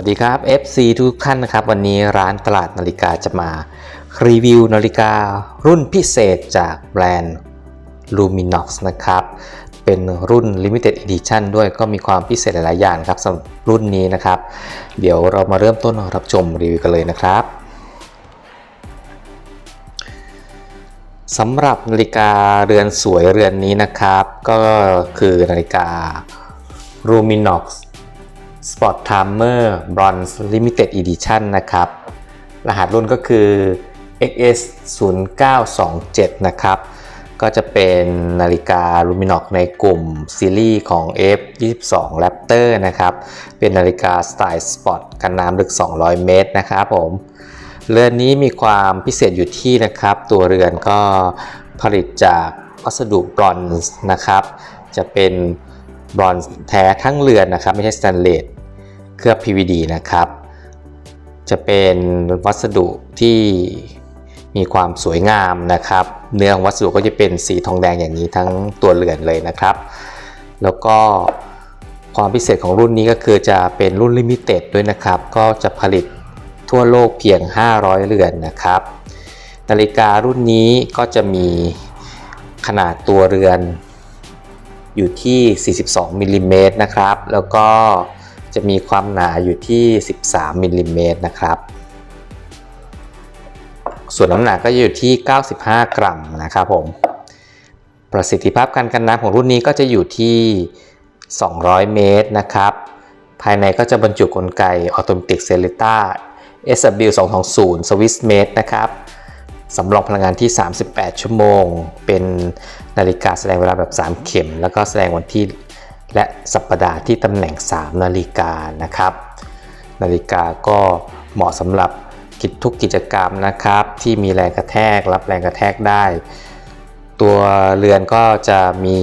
วัสดีครับ FC ทุกท่านนะครับ วันนี้ร้านตลาดนาฬิกาจะมารีวิวนาฬิการุ่นพิเศษจากแบรนด์ Luminox นะครับ เป็นรุ่น Limited Edition ด้วยก็มีความพิเศษหลาย ๆ อย่างครับสำหรับรุ่นนี้นะครับ เดี๋ยวเรามาเริ่มต้นรับชมรีวิวกันเลยนะครับสำหรับนาฬิกาเรือนสวยเรือนนี้นะครับ ก็คือนาฬิกา Luminox Spot Timer Bronze Limited Edition นะครับ รหัสรุ่นก็คือ XS 0927นะครับ ก็จะเป็นนาฬิกา Luminox ในกลุ่มซีรีส์ของ F22 Raptor นะครับ เป็นนาฬิกาสไตล์สปอร์ตกันน้ำลึก 200 เมตรนะครับผม เรือนนี้มีความพิเศษอยู่ที่นะครับ ตัวเรือนก็ผลิตจากวัสดุบรอนซ์นะครับ จะเป็นบรอนซ์แท้ทั้งเรือนนะครับ ไม่ใช่สแตนเลส เคลือบ PVD นะครับ จะเป็นวัสดุที่มีความสวยงามนะครับ เนื้อวัสดุก็จะเป็นสีทองแดงอย่างนี้ทั้งตัวเรือนเลยนะครับ แล้วก็ความพิเศษของรุ่นนี้ก็คือจะเป็นรุ่นลิมิเต็ดด้วยนะครับ ก็จะผลิตทั่วโลกเพียง 500 เรือนนะครับ นาฬิการุ่นนี้ก็จะมีขนาดตัวเรือนอยู่ที่ 42มิลลิเมตรนะครับ แล้วก็ จะมีความหนาอยู่ที่ 13มิลลิเมตรนะครับ ส่วนน้ำหนักก็อยู่ที่ 95 กรัมนะครับผม ประสิทธิภาพการกันน้ำของรุ่นนี้ก็จะอยู่ที่ 200 เมตรนะครับ ภายในก็จะบรรจุกลไก Automatic c e l e t a SW 220 Swiss Made นะครับสำรองพลังงานที่ 38 ชั่วโมง เป็นนาฬิกาแสดงเวลาแบบ 3 เข็ม แล้วก็แสดงวันที่ และสัปดาห์ที่ตำแหน่ง 3 นาฬิกานะครับ นาฬิกาก็เหมาะสำหรับกิจทุกกิจกรรมนะครับ ที่มีแรงกระแทกรับแรงกระแทกได้ ตัวเรือนก็จะมี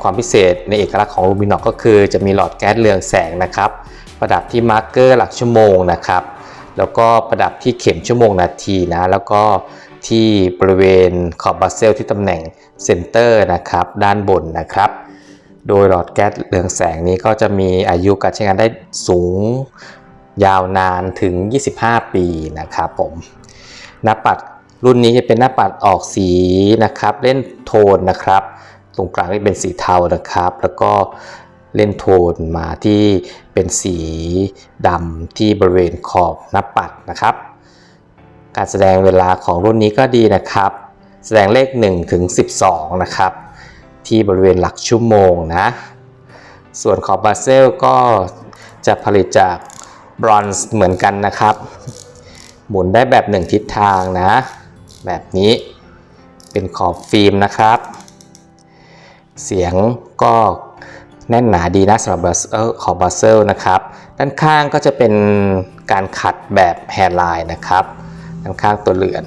ความพิเศษในเอกลักษณ์ของลูมินอกก็คือ จะมีหลอดแก๊สเรืองแสงนะครับ ประดับที่มาร์กเกอร์หลักชั่วโมงนะครับ แล้วก็ประดับที่เข็มชั่วโมงนาทีนะแล้วก็ที่บริเวณขอบบัสเซลที่ตำแหน่งเซนเตอร์นะครับ ด้านบนนะครับ โดยหลอดแก๊สเรืองแสงนี้ก็จะมีอายุการใช้งานได้สูงยาวนานถึง 25 ปีนะครับผมหน้าปัดรุ่นนี้จะเป็นหน้าปัดออกสีนะครับ เล่นโทนนะครับ ตรงกลางนี่เป็นสีเทานะครับ แล้วก็เล่นโทนมาที่เป็นสีดำที่บริเวณขอบหน้าปัดนะครับ การแสดงเวลาของรุ่นนี้ก็ดีนะครับ แสดงเลข 1 ถึง 12 นะครับ ที่บริเวณหลักชั่วโมงนะ ส่วนขอบบาเซลก็จะผลิตจากบรอนซ์เหมือนกันนะครับ หมุนได้แบบหนึ่งทิศทางนะ แบบนี้เป็นขอบฟิล์มนะครับ เสียงก็แน่นหนาดีนะสำหรับขอบบาเซลนะครับ ด้านข้างก็จะเป็นการขัดแบบแฮร์ไลน์นะครับ ด้านข้างตัวเรือน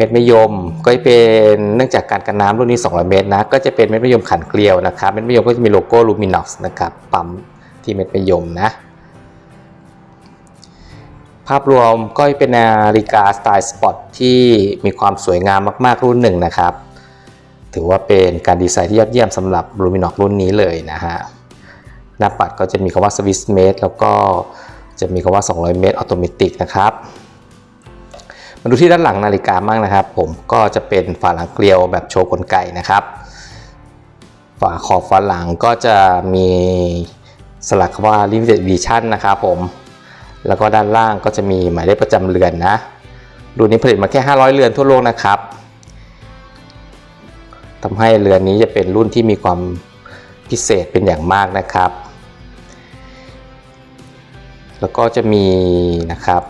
ม็ดมะยมก็จะเป็นเนื่องจากการกันน้ำรุ่นนี้ 200 เมตรนะก็จะเป็นเม็ดมะยมขันเกลียวนะครับเม็ดมะยมก็จะมีโลโก้ Luminox นะครับปั๊มที่เม็ดมะยมนะ ภาพรวมก็เป็นนาฬิกาสไตล์สปอร์ตที่มีความสวยงามมาก ๆ รุ่นหนึ่งนะครับ ถือว่าเป็นการดีไซน์ที่ยอดเยี่ยมสำหรับ Luminox รุ่นนี้เลยนะฮะหน้าปัดก็จะมีคำว่า Swiss Made แล้วก็จะมีคำว่า 200 เมตรออโตเมติกนะครับ มาดูที่ด้านหลังนาฬิกาบ้างนะครับ ผมก็จะเป็นฝาหลังเกลียวแบบโชว์กลไกนะครับฝาขอบฝาหลังก็จะมีสลักว่า Limited Edition นะครับผม แล้วก็ด้านล่างก็จะมีหมายเลขประจำเรือนนะ รุ่นนี้ผลิตมาแค่ 500 เรือนทั่วโลกนะครับทำให้เรือนนี้จะเป็นรุ่นที่มีความพิเศษเป็นอย่างมากนะครับ แล้วก็จะมีนะครับ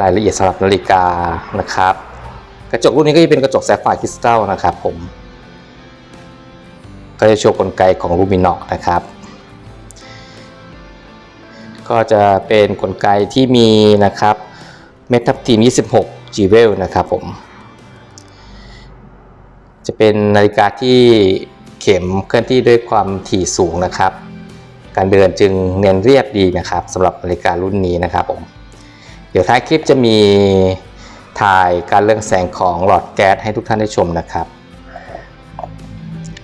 รายละเอียดสำหรับนาฬิกานะครับ กระจกรุ่นนี้ก็จะเป็นกระจกแซฟไฟร์คริสตัลนะครับผมก็จะโชว์กลไกของลูมินอกนะครับ ก็จะเป็นกลไกที่มีนะครับเมทับทีม 26 g w e l นะครับผม จะเป็นนาฬิกาที่เข็มเคลื่อนที่ด้วยความถี่สูงนะครับ การเดินจึงเนียนเรียบดีนะครับสำหรับนาฬิการุ่นนี้นะครับผม เดี๋ยวท้ายคลิปจะมีถ่ายการเรื่องแสงของหลอดแก๊สให้ทุกท่านได้ชมนะครับ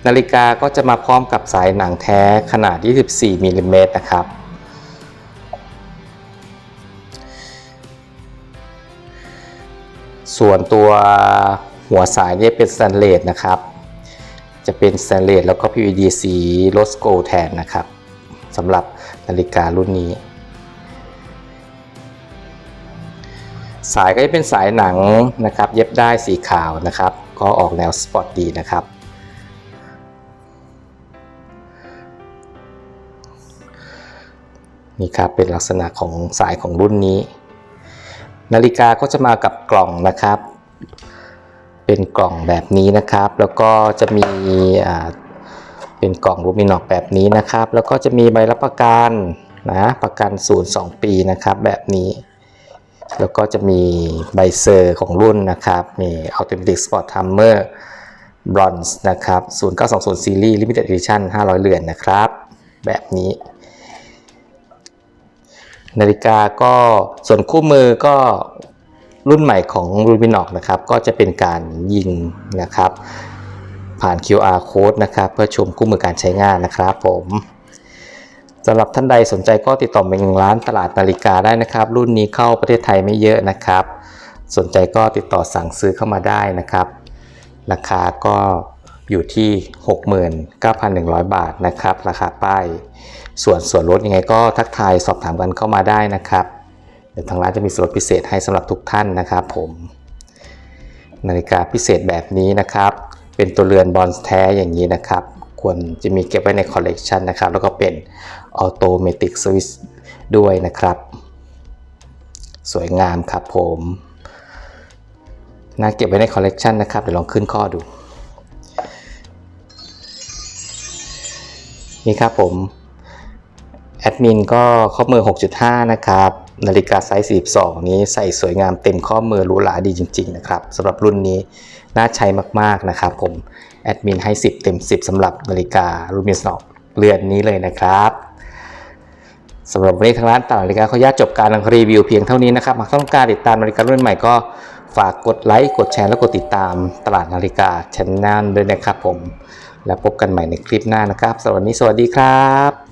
นาฬิกาก็จะมาพร้อมกับสายหนังแท้ขนาด 24มิลลิเมตรนะครับ ส่วนตัวหัวสายเนี่เป็นสแตนเลสนะครับ จะเป็นสแตนเลสแล้วก็ PVD สีโรสโกลแทนนะครับสำหรับนาฬิการุ่นนี้ สายก็จะเป็นสายหนังนะครับ เย็บได้สีขาวนะครับ ก็ออกแนวสปอร์ตดีนะครับ นี่ครับเป็นลักษณะของสายของรุ่นนี้ นาฬิกาก็จะมากับกล่องนะครับ เป็นกล่องแบบนี้นะครับ แล้วก็จะมีเป็นกล่องลูมินอกแบบนี้นะครับ แล้วก็จะมีใบรับประกันนะประกันศูนย์2ปีนะครับแบบนี้ แล้วก็จะมีใบเซอร์ของรุ่นนะครับมี Automatic Sport Timer Bronze นะครับ 0920 Series Limited Edition 500 เหรียญนะครับ แบบนี้ นาฬิกาก็ส่วนคู่มือก็รุ่นใหม่ของ r u b i n o x นะครับ ก็จะเป็นการยิงนะครับ ผ่าน QR code นะครับ เพื่อชมคู่มือการใช้งานนะครับผม สำหรับท่านใดสนใจก็ติดต่อไปยังร้านตลาดนาฬิกาได้นะครับ รุ่นนี้เข้าประเทศไทยไม่เยอะนะครับ สนใจก็ติดต่อสั่งซื้อเข้ามาได้นะครับ ราคาก็อยู่ที่ 69,100 บาทนะครับ ราคาป้าย ส่วนส่วนลดยังไงก็ทักทายสอบถามกันเข้ามาได้นะครับ เดี๋ยวทางร้านจะมีส่วนลดพิเศษให้สำหรับทุกท่านนะครับผม นาฬิกาพิเศษแบบนี้นะครับ เป็นตัวเรือนบอลแท้อย่างนี้นะครับ ควรจะมีเก็บไว้ในคอลเลกชันนะครับ แล้วก็เป็นออโตเมติกสวิสด้วยนะครับ สวยงามครับผมน่าเก็บไว้ในคอลเลกชันนะครับ เดี๋ยวลองขึ้นข้อดู นี่ครับผม แอดมินก็ข้อมือ 6.5 นะครับ นาฬิกาไซส์ 42 นี้ใส่สวยงามเต็มข้อมือหรูหราดีจริงๆนะครับสำหรับรุ่นนี้น่าใช้มากๆนะครับผมแอดมินให้ 10 เต็ม 10สำหรับนาฬิกาลูมิสนอกเรือนนี้เลยนะครับสำหรับวันนี้ทางร้านต่างนาฬิกาขออนุญาตจบการรีวิวเพียงเท่านี้นะครับ หากต้องการติดตามนาฬิการุ่นใหม่ก็ฝากกดไลค์ กดแชร์ และกดติดตามตลาดนาฬิกาชั้นนานด้วยนะครับผม แล้วพบกันใหม่ในคลิปหน้านะครับสวันนี้สวัสดีครับ